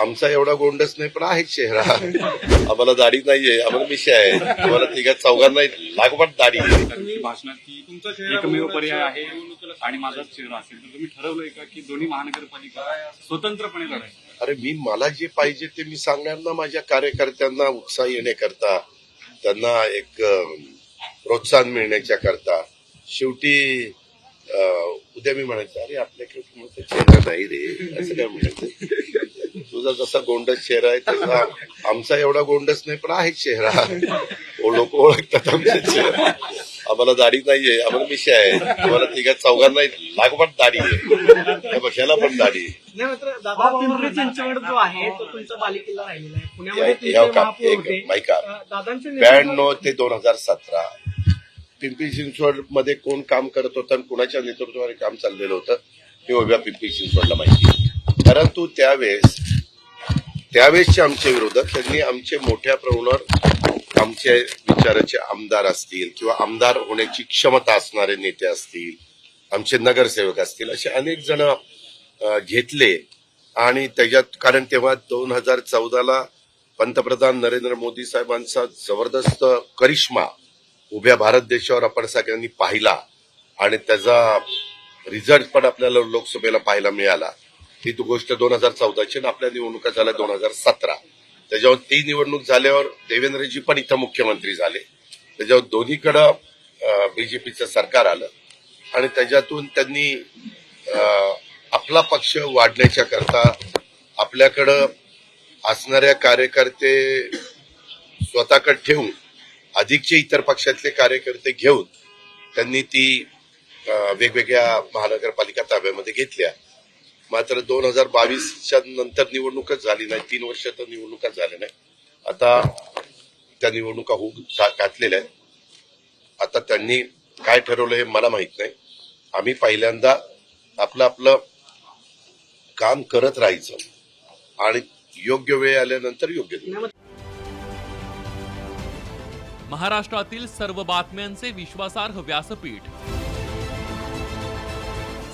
आमचा एवढा गोंडस नाही पण आहे चेहरा. आम्हाला दाढी नाहीये आम्हाला मिशा आहे आम्हाला तिघा चौघांना लागोपाठ दाढी. एकमेव पर्याय आहे आणि माझाच चेहरा असेल तर तुम्ही ठरवलंय का की दोन्ही महानगरपालिका स्वतंत्रपणे लढायचं? अरे मी मला जे पाहिजे ते मी सांगणार ना माझ्या कार्यकर्त्यांना उत्साह येण्याकरता त्यांना एक प्रोत्साहन मिळण्याच्या करता शेवटी उद्या मी म्हणायचं अरे आपल्याकडे चेहरा नाही रे. असं काय म्हणायचं? तुझा जसा गोंडस चेहरा आहे तसा आमचा एवढा गोंडस नाही पण आहे चेहरा. लोक ओळखतात आमचा चेहरा. आम्हाला दाढी नाहीये आम्हाला मिशा आहे. आम्हाला तिघा चौघांना लागोपाठ दाढी आहे. बशाला पण दाढी ब्याण्णव ते दोन हजार सतरा. पिंपरी चिंचवडमध्ये कोण काम करत होतं आणि कुणाच्या नेतृत्वाने काम चाललेलं होतं हे उभ्या पिंपरी चिंचवडला माहिती. परंतु त्यावेळेस त्यावेळेसचे आमचे विरोधक त्यांनी आमचे मोठ्या प्रमाणावर आमचे विचाराचे आमदार असतील किंवा आमदार होण्याची क्षमता असणारे नेते असतील आमचे नगरसेवक असतील असे अनेक जण घेतले. आणि त्याच्यात कारण तेव्हा दोन हजार चौदाला पंतप्रधान नरेंद्र मोदी साहेबांचा जबरदस्त करिश्मा उभ्या भारत देशावर आपण सगळ्यांनी पाहिला. आणि त्याचा रिझल्ट पण आपल्याला लोकसभेला पाहायला मिळाला. ही गोष्ट दोन हजार चौदाची आणि आपल्या निवडणुका झाल्या दोन हजार सतरा. त्याच्यावर ती निवडणूक झाल्यावर देवेंद्रजी पण इथं मुख्यमंत्री झाले. त्याच्यावर दोन्हीकडं बीजेपीचं सरकार आलं. आणि त्याच्यातून त्यांनी आपला पक्ष वाढण्याच्या करता आपल्याकडं असणाऱ्या कार्यकर्ते स्वतःकडे ठेवून अधिकचे इतर पक्षातले कार्यकर्ते घेऊन त्यांनी ती वेगवेगळ्या महानगरपालिका ताब्यामध्ये घेतल्या. मात्र दोन हजार बावीसच्या नंतर निवडणूकच झाली नाही. तीन वर्ष तर निवडणुका झाल्या नाही आता त्या निवडणुका होऊ घातलेल्या आहेत. आता त्यांनी काय ठरवलं हे मला माहीत नाही. आम्ही पहिल्यांदा आपलं आपलं काम करत राहायचं आणि योग्य वेळ आल्यानंतर योग्य महाराष्ट्रातील सर्व बातम्यांचे विश्वासार्ह व्यासपीठ